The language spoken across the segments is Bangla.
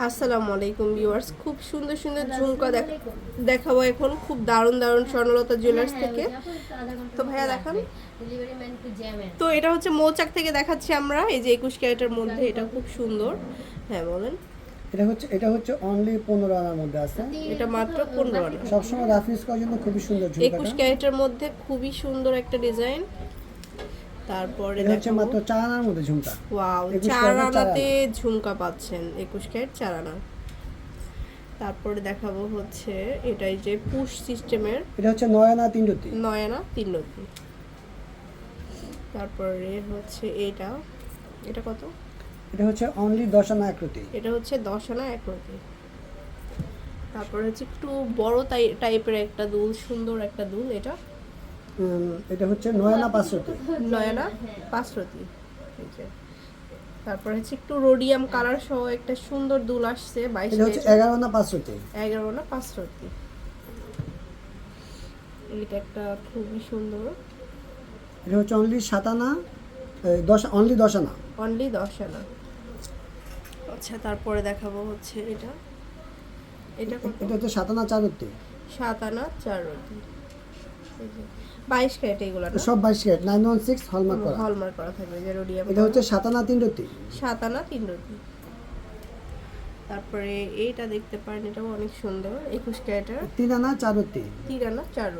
আসসালামু আলাইকুম ভিউয়ার্স। খুব সুন্দর সুন্দর ঝুমকা দেখ- দেখাবো এখন। খুব দারুণ দারুণ স্বর্ণলতা জুয়েলার্স থেকে। তো ভাইয়া দেখান। তো এটা হচ্ছে মৌচাক থেকে দেখাচ্ছি আমরা। এই যে একুশ ক্যারেটের মধ্যে এটা খুব সুন্দর। হ্যাঁ বলেন। এটা হচ্ছে এটা হচ্ছে অনলি পনেরো আনার মধ্যে আছে। এটা মাত্র পনেরো আনা। সবসময় রাফিউজ করার জন্য খুবই সুন্দর একুশ ক্যারেটের মধ্যে খুবই সুন্দর একটা ডিজাইন। তারপরে হচ্ছে মাত্র চার আনার মধ্যে ঝুমকা। ওয়াও চার। আনাতে ঝুমকা পাচ্ছেন একুশ ক্যারেট চার আনা তারপরে দেখাবো হচ্ছে এটাই যে পুশ সিস্টেমের। এটা হচ্ছে নয় আনা তিন রুটি নয় আনা তিন রতি। তারপরে হচ্ছে এইটা এটা কত? এটা হচ্ছে অনলি দশ আনা এক এটা হচ্ছে দশ আনা এক রতি। তারপরে হচ্ছে একটু বড় টাই- টাইপের একটা দুল সুন্দর একটা দুল এটা। এটা হচ্ছে নয়না পাঁচরতি। নয়না পাঁচরতি তারপর হচ্ছে একটু রোডিয়াম কালার সহ একটা সুন্দর দুল আসছে বাইশ এটা হচ্ছে এগারো না পাঁচরতি। এগারো না পাঁচরতি। এটা একটা খুবই সুন্দর। এটা হচ্ছে অনলি সাতানা দশ অনলি দশানা। অনলি দশানা। আচ্ছা তারপরে দেখাবো হচ্ছে এটা। এটা এটা হচ্ছে সাতানা চারতি। সাতানা চারতি। সব করা। সাতানা তিন সাতানা তিন তারপরে দেখতে পারেন এটাও অনেক সুন্দর চার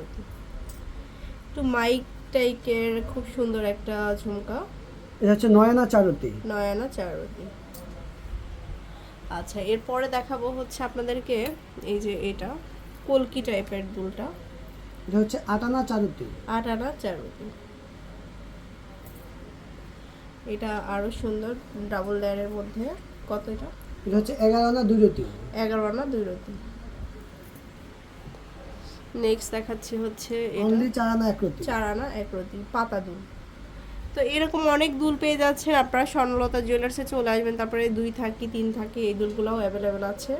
মাইক টাইকের খুব সুন্দর একটা ঝুমকা। এটা হচ্ছে নয়না চারতি নয়না চারতি আচ্ছা এরপরে দেখাবো হচ্ছে আপনাদেরকে এই যে এটা কলকি টাইপের দুলটা। এটা হচ্ছে আট আনা চার রুটি আট আনা চার রতি এটা আরও সুন্দর ডাবল লেয়ারের মধ্যে। কত এটা? এটা হচ্ছে এগারো আনা দুই রুটি এগারো আনা দুই রতি। নেক্সট দেখাচ্ছি হচ্ছে অনলি চার আনা এক রুটি চার আনা এক রতি পাতা দুল। তো এরকম অনেক দুল পেয়ে যাচ্ছেন আপনারা স্বর্ণলতা জুয়েলার্সে চলে আসবেন তারপরে দুই থাকি তিন থাকি এই দুলগুলোও অ্যাভেলেবেল আছে।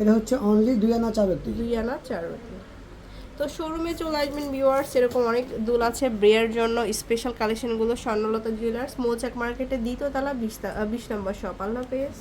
এটা হচ্ছে অনলি দুই আনা চার রুটি দুই আনা চার রতি। তো শোরুমে চলে আসবেন ভিউয়ার্স এরকম অনেক দুল আছে ব্রেয়ার জন্য স্পেশাল কালেকশনগুলো স্বর্ণলতা জুয়েলার্স মৌচাক মার্কেটে দ্বিতীয় তালা, বিশ বিশ নম্বর শপ আল্লাহ হাফেজ।